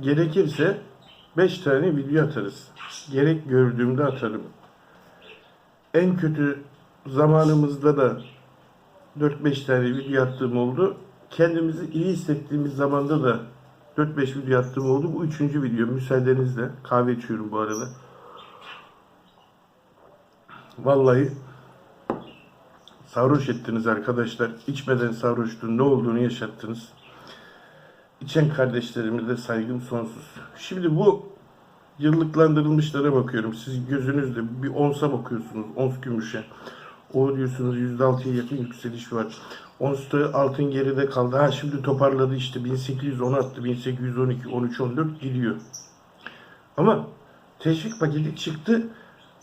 gerekirse 5 tane video atarız. Gerek gördüğümde atarım. En kötü zamanımızda da 4-5 tane video attığım oldu. Kendimizi iyi hissettiğimiz zamanda da 4-5 video attığım oldu. Bu üçüncü video müsaadenizle. Kahve içiyorum bu arada. Vallahi sarhoş ettiniz arkadaşlar. İçmeden sarhoştun. Ne olduğunu yaşattınız. İçen kardeşlerime de saygım sonsuz. Şimdi bu yıllıklandırılmışlara bakıyorum. Siz gözünüzle bir onsa bakıyorsunuz. Ons gümüşe. O diyorsunuz %6'ya yakın yükseliş var. Ons'ta altın geride kaldı. Ha şimdi toparladı işte 1810 attı. 1812, 13, 14 gidiyor. Ama teşvik paketi çıktı.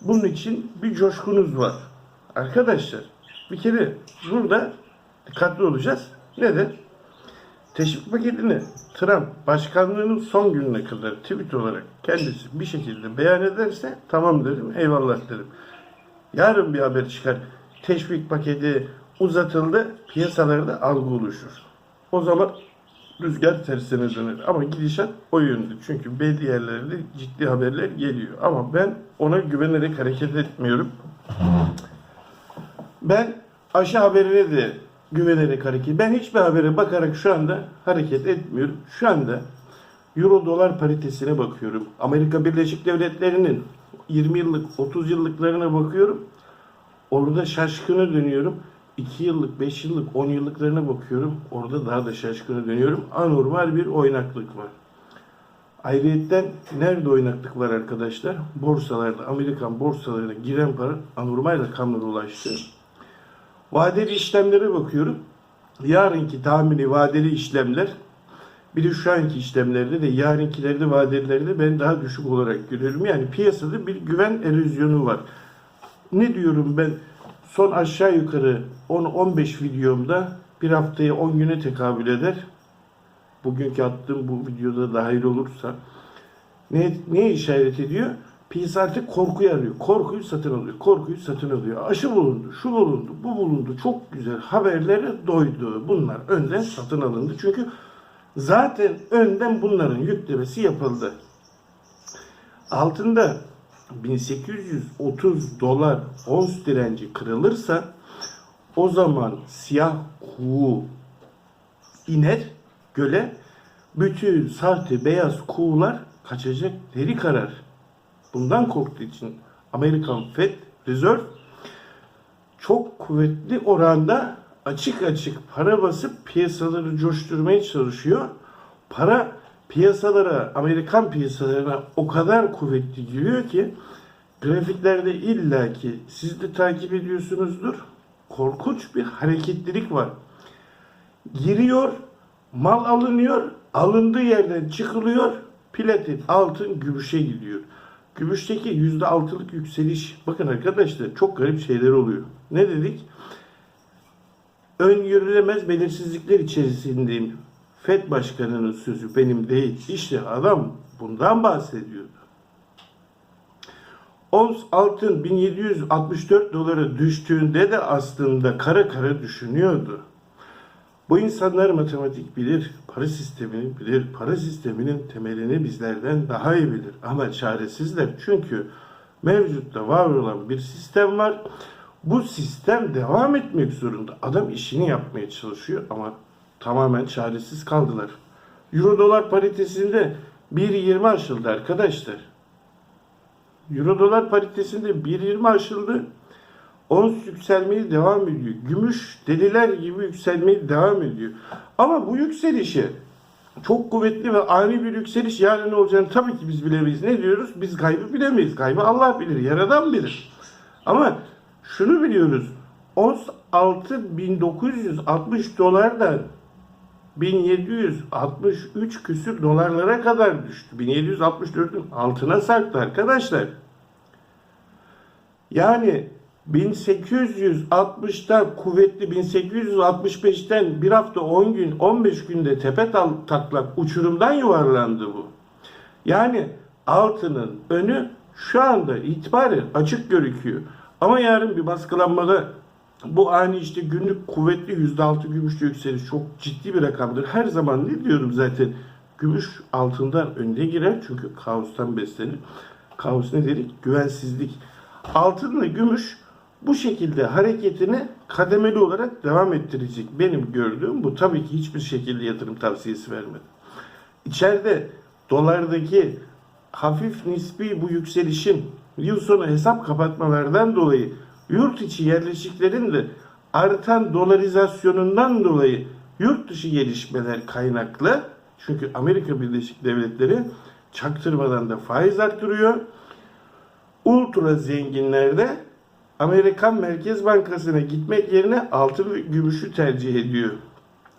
Bunun için bir coşkunuz var. Arkadaşlar bir kere burada dikkatli olacağız. Neden? Teşvik paketini Trump başkanlığının son gününe kadar tweet olarak kendisi bir şekilde beyan ederse tamam derim, eyvallah derim. Yarın bir haber çıkar. Teşvik paketi uzatıldı, piyasalarda algı oluşur. O zaman rüzgar tersine döner. Ama gidişat o yönde. Çünkü belli yerlerde ciddi haberler geliyor. Ama ben ona güvenerek hareket etmiyorum. Ben aşı haberine de güvenerek hareket. Ben hiçbir habere bakarak şu anda hareket etmiyorum. Şu anda Euro dolar paritesine bakıyorum. Amerika Birleşik Devletleri'nin 20 yıllık, 30 yıllıklarına bakıyorum. Orada şaşkına dönüyorum. 2 yıllık, 5 yıllık, 10 yıllıklarına bakıyorum. Orada daha da şaşkına dönüyorum. Anormal bir oynaklık var. Ayrıyetten nerede oynaklık var arkadaşlar? Borsalarda, Amerikan borsalarına giren para anormal rakamlara ulaştı. Vadeli işlemlere bakıyorum. Yarınki tahmini vadeli işlemler bir de şu anki işlemlerde de yarınkilerde vadelilerde ben daha düşük olarak görüyorum. Yani piyasada bir güven erozyonu var. Ne diyorum ben son aşağı yukarı 10-15 videomda bir haftaya 10 güne tekabül eder. Bugünkü attığım bu videoda dahil olursa ne, neye işaret ediyor? Piyasa artık korkuyu arıyor. Korkuyu satın alıyor. Korkuyu satın alıyor. Aşı bulundu, şu bulundu, bu bulundu. Çok güzel haberlere doydu. Bunlar önden satın alındı. Çünkü zaten önden bunların yüklemesi yapıldı. Altında 1830 dolar ons direnci kırılırsa o zaman siyah kuğu iner göle bütün sahte beyaz kuğular kaçacak deri karar. Bundan korktuğu için Amerikan Fed Reserve çok kuvvetli oranda açık açık para basıp piyasaları coşturmaya çalışıyor. Para piyasalara, Amerikan piyasalarına o kadar kuvvetli giriyor ki grafiklerde illaki siz de takip ediyorsunuzdur. Korkunç bir hareketlilik var. Giriyor, mal alınıyor, alındığı yerden çıkılıyor, platin, altın, gümüşe gidiyor. Gümüşteki yüzde altılık yükseliş, bakın arkadaşlar çok garip şeyler oluyor. Ne dedik? Öngörülemez belirsizlikler içerisindeyim. FED başkanının sözü benim değil. İşte adam bundan bahsediyordu. Ons altın 1764 dolara düştüğünde de aslında kara kara düşünüyordu. Bu insanlar matematik bilir, para sistemini bilir, para sisteminin temelini bizlerden daha iyi bilir. Ama çaresizler çünkü mevcutta var olan bir sistem var. Bu sistem devam etmek zorunda. Adam işini yapmaya çalışıyor ama tamamen çaresiz kaldılar. Euro dolar paritesinde 1.20 aşıldı arkadaşlar. Euro dolar paritesinde 1.20 aşıldı. Ons yükselmeye devam ediyor. Gümüş deliler gibi yükselmeye devam ediyor. Ama bu yükselişi çok kuvvetli ve ani bir yükseliş yarın ne olacağını tabii ki biz bilemeyiz. Ne diyoruz? Biz kaybı bilemeyiz. Kaybı Allah bilir, yaradan bilir. Ama şunu biliyoruz. Ons altı 1960 dolardan 1763 küsür dolarlara kadar düştü. 1764'ün altına sarktı arkadaşlar. Yani 1860'ta kuvvetli 1865'ten bir hafta 10 gün 15 günde tepe taklak uçurumdan yuvarlandı bu. Yani altının önü şu anda itibaren açık gözüküyor. Ama yarın bir baskılanmada bu ani işte günlük kuvvetli %6 gümüşlü yükseliş çok ciddi bir rakamdır. Her zaman ne diyorum zaten Gümüş altından önde girer çünkü kaostan beslenir. Kaos ne dedik? Güvensizlik. Altınla gümüş bu şekilde hareketini kademeli olarak devam ettirecek. Benim gördüğüm bu. Tabii ki hiçbir şekilde yatırım tavsiyesi vermedim. İçeride dolardaki hafif nispi bu yükselişin yıl sonu hesap kapatmalardan dolayı yurt içi yerleşiklerin de artan dolarizasyonundan dolayı yurt dışı gelişmeler kaynaklı çünkü Amerika Birleşik Devletleri çaktırmadan da faiz arttırıyor. Ultra zenginler de Amerikan Merkez Bankası'na gitmek yerine altın ve gümüşü tercih ediyor.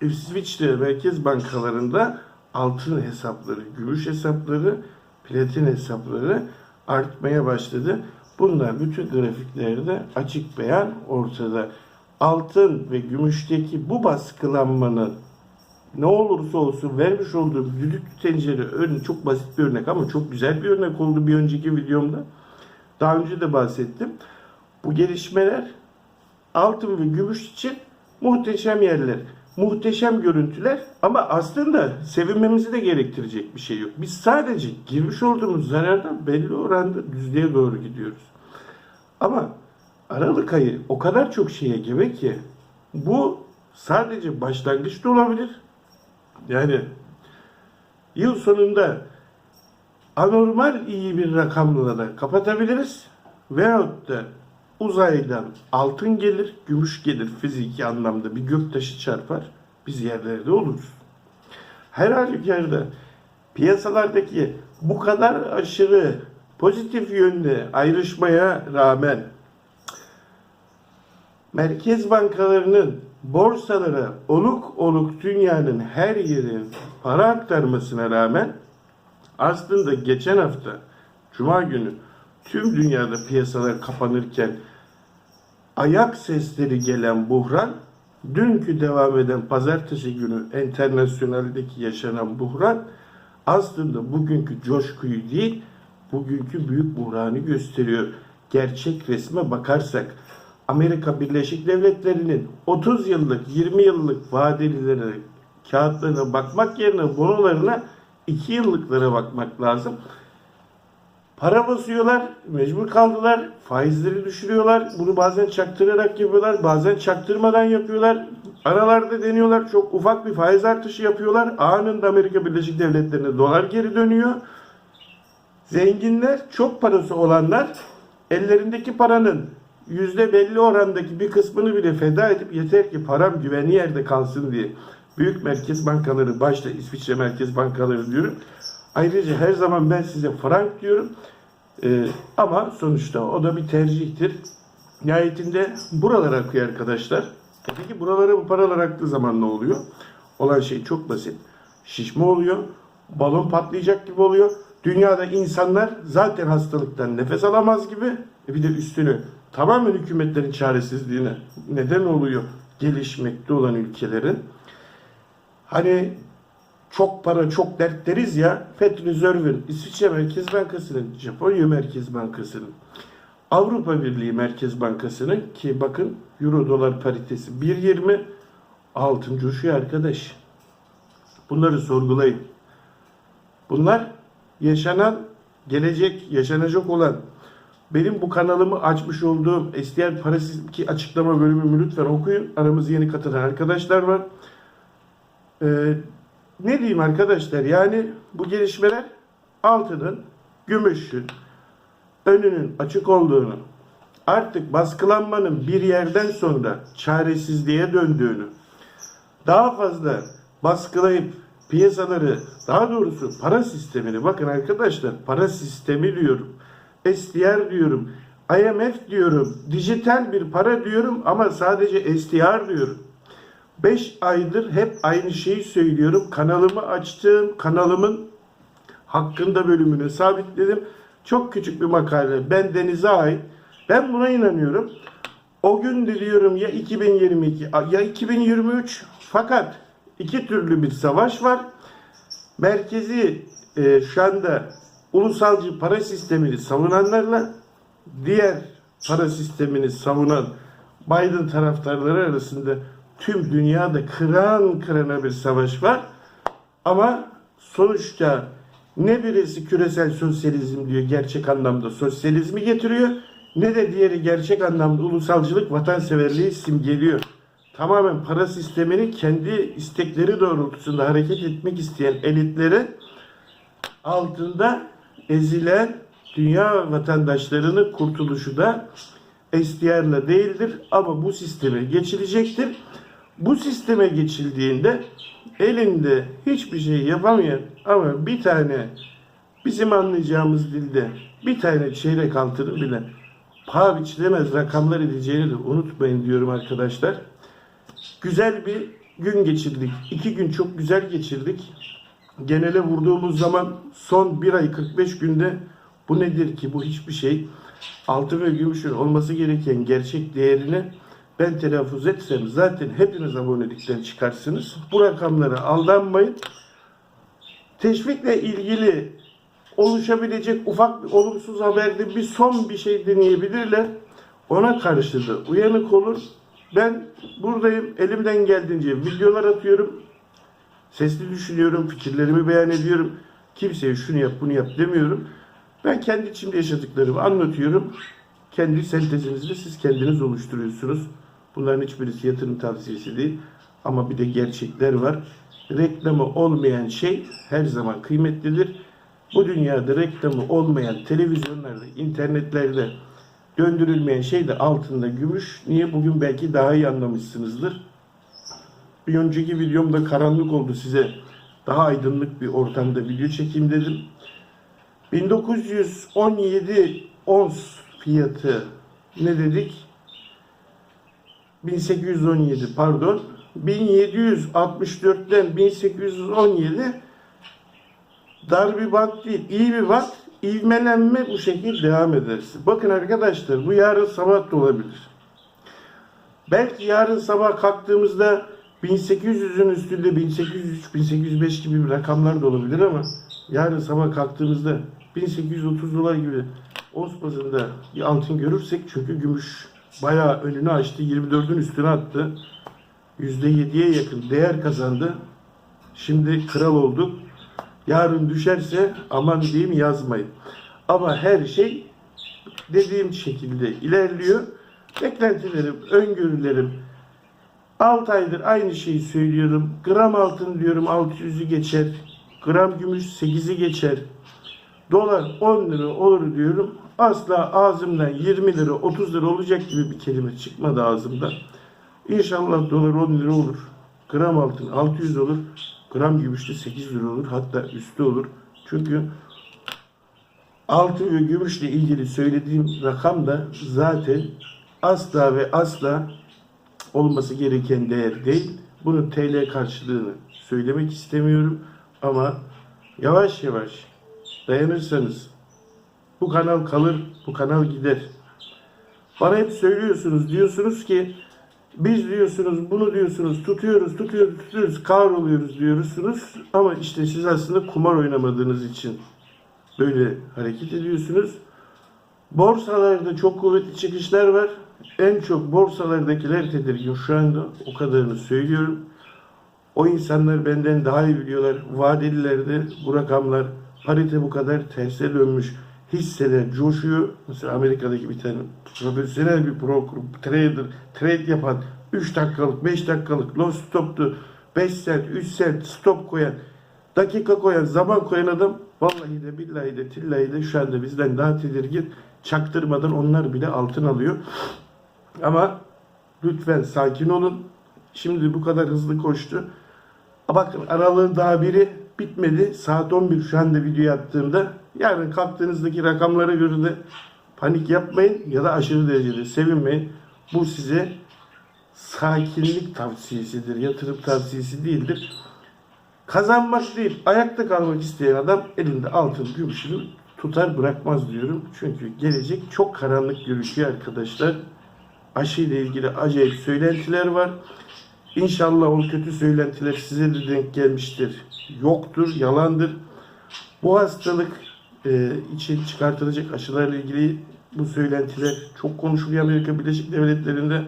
İsviçre merkez bankalarında altın hesapları, gümüş hesapları, platin hesapları artmaya başladı. Bunlar bütün grafiklerde açık beyan ortada. Altın ve gümüşteki bu baskılanmanın ne olursa olsun vermiş olduğum düdüklü tencere örneği çok basit bir örnek ama çok güzel bir örnek oldu bir önceki videomda. Daha önce de bahsettim. Bu gelişmeler altın ve gümüş için muhteşem yerler. Muhteşem görüntüler ama aslında sevinmemizi de gerektirecek bir şey yok. Biz sadece girmiş olduğumuz zarardan belli oranda düzlüğe doğru gidiyoruz. Ama Aralık ayı o kadar çok şeye gebe ki bu sadece başlangıç da olabilir. Yani yıl sonunda anormal iyi bir rakamla da kapatabiliriz. Veyahut da uzaydan altın gelir, gümüş gelir fiziki anlamda bir göktaşı çarpar. Biz yerlerde oluruz. Her halükarda piyasalardaki bu kadar aşırı pozitif yönde ayrışmaya rağmen merkez bankalarının borsalara oluk oluk dünyanın her yerin para aktarmasına rağmen aslında geçen hafta Cuma günü tüm dünyada piyasalar kapanırken ayak sesleri gelen buhran dünkü devam eden pazartesi günü internasyonaldeki yaşanan buhran aslında bugünkü coşkuyu değil bugünkü büyük buhranı gösteriyor. Gerçek resme bakarsak Amerika Birleşik Devletleri'nin 30 yıllık 20 yıllık vadelilere kağıtlarına bakmak yerine bonolarına 2 yıllıklara bakmak lazım. Para basıyorlar, mecbur kaldılar, faizleri düşürüyorlar. Bunu bazen çaktırarak yapıyorlar, bazen çaktırmadan yapıyorlar. Aralarda deniyorlar, çok ufak bir faiz artışı yapıyorlar. Anında Amerika Birleşik Devletleri'ne dolar geri dönüyor. Zenginler, çok parası olanlar ellerindeki paranın yüzde belli orandaki bir kısmını bile feda edip yeter ki param güvenli yerde kalsın diye büyük merkez bankaları başta İsviçre merkez bankaları diyorum. Ayrıca her zaman ben size frank diyorum. Ee, ama sonuçta o da bir tercihtir. Nihayetinde buralara akıyor arkadaşlar. Peki buralara bu paralar aktığı zaman ne oluyor? Olan şey çok basit. Şişme oluyor. Balon patlayacak gibi oluyor. Dünyada insanlar zaten hastalıktan nefes alamaz gibi. E bir de üstünü tamamen hükümetlerin çaresizliğine neden oluyor gelişmekte olan ülkelerin. Hani çok para çok dert deriz ya Fed Reserve'ün, İsviçre Merkez Bankası'nın, Japonya Merkez Bankası'nın, Avrupa Birliği Merkez Bankası'nın ki bakın Euro dolar paritesi 1.20 altın coşuyor arkadaş. Bunları sorgulayın. Bunlar yaşanan, gelecek, yaşanacak olan benim bu kanalımı açmış olduğum SDR Parasız ki açıklama bölümümü lütfen okuyun. Aramızda yeni katılan arkadaşlar var. Ee, ne diyeyim arkadaşlar yani bu gelişmeler altının, gümüşün önünün açık olduğunu, artık baskılanmanın bir yerden sonra çaresizliğe döndüğünü, daha fazla baskılayıp piyasaları, daha doğrusu para sistemini, bakın arkadaşlar para sistemi diyorum, SDR diyorum, IMF diyorum, dijital bir para diyorum ama sadece SDR diyorum. 5 aydır hep aynı şeyi söylüyorum. Kanalımı açtım. Kanalımın hakkında bölümünü sabitledim. Çok küçük bir makale. Ben Deniz'e ait. Ben buna inanıyorum. O gün de diyorum ya 2022 ya 2023 fakat iki türlü bir savaş var. Merkezi e, şu anda ulusalcı para sistemini savunanlarla diğer para sistemini savunan Biden taraftarları arasında tüm dünyada kıran kırana bir savaş var. Ama sonuçta ne birisi küresel sosyalizm diyor gerçek anlamda sosyalizmi getiriyor ne de diğeri gerçek anlamda ulusalcılık vatanseverliği simgeliyor. Tamamen para sistemini kendi istekleri doğrultusunda hareket etmek isteyen elitlere altında ezilen dünya vatandaşlarının kurtuluşu da SDR'la değildir ama bu sisteme geçilecektir. Bu sisteme geçildiğinde elinde hiçbir şey yapamayan ama bir tane bizim anlayacağımız dilde bir tane çeyrek altını bile paha biçilemez rakamlar edeceğini de unutmayın diyorum arkadaşlar. Güzel bir gün geçirdik. İki gün çok güzel geçirdik. Genele vurduğumuz zaman son bir ay 45 günde bu nedir ki bu hiçbir şey altın ve gümüşün olması gereken gerçek değerini ben telaffuz etsem zaten hepiniz abonelikten çıkarsınız. Bu rakamlara aldanmayın. Teşvikle ilgili oluşabilecek ufak bir olumsuz haberde bir son bir şey deneyebilirler. Ona karşı da uyanık olun. Ben buradayım. Elimden geldiğince videolar atıyorum. Sesli düşünüyorum. Fikirlerimi beyan ediyorum. Kimseye şunu yap bunu yap demiyorum. Ben kendi içimde yaşadıklarımı anlatıyorum. Kendi sentezinizi siz kendiniz oluşturuyorsunuz. Bunların hiçbirisi yatırım tavsiyesi değil. Ama bir de gerçekler var. Reklamı olmayan şey her zaman kıymetlidir. Bu dünyada reklamı olmayan televizyonlarda, internetlerde döndürülmeyen şey de altında gümüş. Niye? Bugün belki daha iyi anlamışsınızdır. Bir önceki videomda karanlık oldu size. Daha aydınlık bir ortamda video çekeyim dedim. 1917 ons fiyatı ne dedik? 1817 pardon. 1764'ten 1817 dar bir bant değil, iyi bir bant. İvmelenme bu şekilde devam ederse. Bakın arkadaşlar bu yarın sabah da olabilir. Belki yarın sabah kalktığımızda 1800'ün üstünde 1803, 1805 gibi bir rakamlar da olabilir ama yarın sabah kalktığımızda 1830 dolar gibi ons bazında bir altın görürsek çünkü gümüş bayağı önünü açtı. 24'ün üstüne attı. %7'ye yakın değer kazandı. Şimdi kral olduk. Yarın düşerse aman diyeyim yazmayın. Ama her şey dediğim şekilde ilerliyor. Beklentilerim, öngörülerim 6 aydır aynı şeyi söylüyorum. Gram altın diyorum 600'ü geçer. Gram gümüş 8'i geçer. Dolar 10 lira olur diyorum. Asla ağzımdan 20 lira 30 lira olacak gibi bir kelime çıkmadı ağzımdan. İnşallah dolar 10 lira olur. Gram altın 600 olur. Gram gümüş de 8 lira olur. Hatta üstü olur. Çünkü altın ve gümüşle ilgili söylediğim rakam da zaten asla ve asla olması gereken değer değil. Bunun TL karşılığını söylemek istemiyorum ama yavaş yavaş dayanırsanız bu kanal kalır, bu kanal gider. Bana hep söylüyorsunuz, diyorsunuz ki biz diyorsunuz, bunu diyorsunuz, tutuyoruz, tutuyoruz, tutuyoruz, kahroluyoruz diyorsunuz. Ama işte siz aslında kumar oynamadığınız için böyle hareket ediyorsunuz. Borsalarda çok kuvvetli çıkışlar var. En çok borsalardakiler tedirgin şu anda. O kadarını söylüyorum. O insanlar benden daha iyi biliyorlar. Vadelilerde bu rakamlar parite bu kadar terse dönmüş. Hisseler coşuyor. Mesela Amerika'daki bir tane profesyonel bir broker, trader, trade yapan 3 dakikalık, 5 dakikalık long stop'tu. 5 sent, 3 sent stop koyan, dakika koyan, zaman koyan adam vallahi de billahi de tillahi de şu anda bizden daha tedirgin. Çaktırmadan onlar bile altın alıyor. Ama lütfen sakin olun. Şimdi bu kadar hızlı koştu. Bakın aralığın daha biri bitmedi. Saat 11 şu anda video yaptığımda. Yarın kalktığınızdaki rakamlara göre de panik yapmayın ya da aşırı derecede sevinmeyin. Bu size sakinlik tavsiyesidir. Yatırım tavsiyesi değildir. Kazanmak değil, ayakta kalmak isteyen adam elinde altın gümüşünü tutar bırakmaz diyorum. Çünkü gelecek çok karanlık görüşüyor arkadaşlar. Aşı ile ilgili acayip söylentiler var. İnşallah o kötü söylentiler size de denk gelmiştir. Yoktur, yalandır. Bu hastalık e, için çıkartılacak aşılarla ilgili bu söylentiler çok konuşuluyor Amerika Birleşik Devletleri'nde.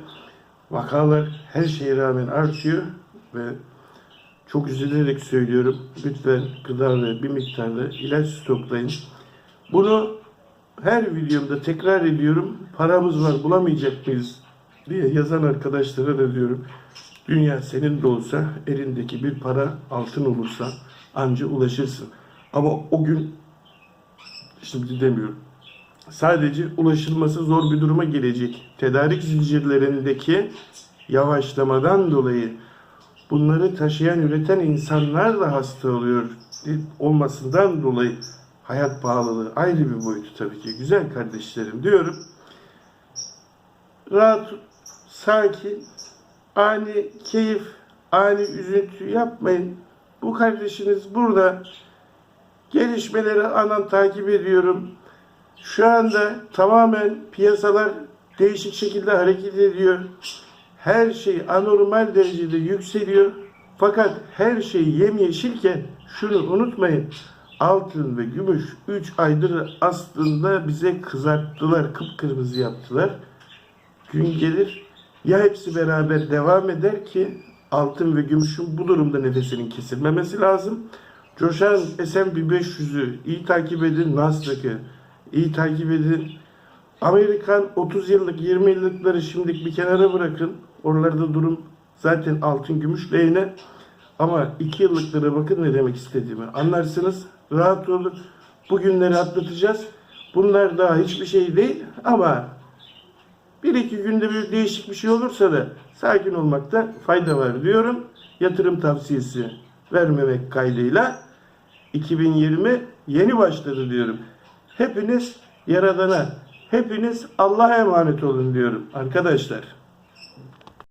Vakalar her şeye rağmen artıyor ve Çok üzülerek söylüyorum. Lütfen gıda bir miktarda ilaç stoklayın. Bunu her videomda tekrar ediyorum. Paramız var bulamayacak mıyız diye yazan arkadaşlara da diyorum. Dünya senin de olsa elindeki bir para altın olursa anca ulaşırsın. Ama o gün şimdi demiyorum. Sadece ulaşılması zor bir duruma gelecek. Tedarik zincirlerindeki yavaşlamadan dolayı bunları taşıyan, üreten insanlar da hasta oluyor olmasından dolayı hayat pahalılığı ayrı bir boyutu tabii ki. Güzel kardeşlerim diyorum. Rahat, sakin, ani keyif, ani üzüntü yapmayın. Bu kardeşiniz burada. Gelişmeleri anan takip ediyorum. Şu anda tamamen piyasalar değişik şekilde hareket ediyor. Her şey anormal derecede yükseliyor. Fakat her şey yemyeşilken şunu unutmayın. Altın ve gümüş 3 aydır aslında bize kızarttılar, kıpkırmızı yaptılar. Gün gelir ya hepsi beraber devam eder ki altın ve gümüşün bu durumda nefesinin kesilmemesi lazım. Coşan S&P 500'ü iyi takip edin, Nasdaq'ı iyi takip edin. Amerikan 30 yıllık 20 yıllıkları şimdilik bir kenara bırakın. Oralarda durum zaten altın gümüş lehine. Ama 2 yıllıklara bakın ne demek istediğimi. Anlarsınız. Rahat olun. Bugünleri atlatacağız. Bunlar daha hiçbir şey değil ama bir iki günde bir değişik bir şey olursa da sakin olmakta fayda var diyorum. Yatırım tavsiyesi vermemek kaydıyla 2020 yeni başladı diyorum. Hepiniz Yaradan'a, hepiniz Allah'a emanet olun diyorum arkadaşlar.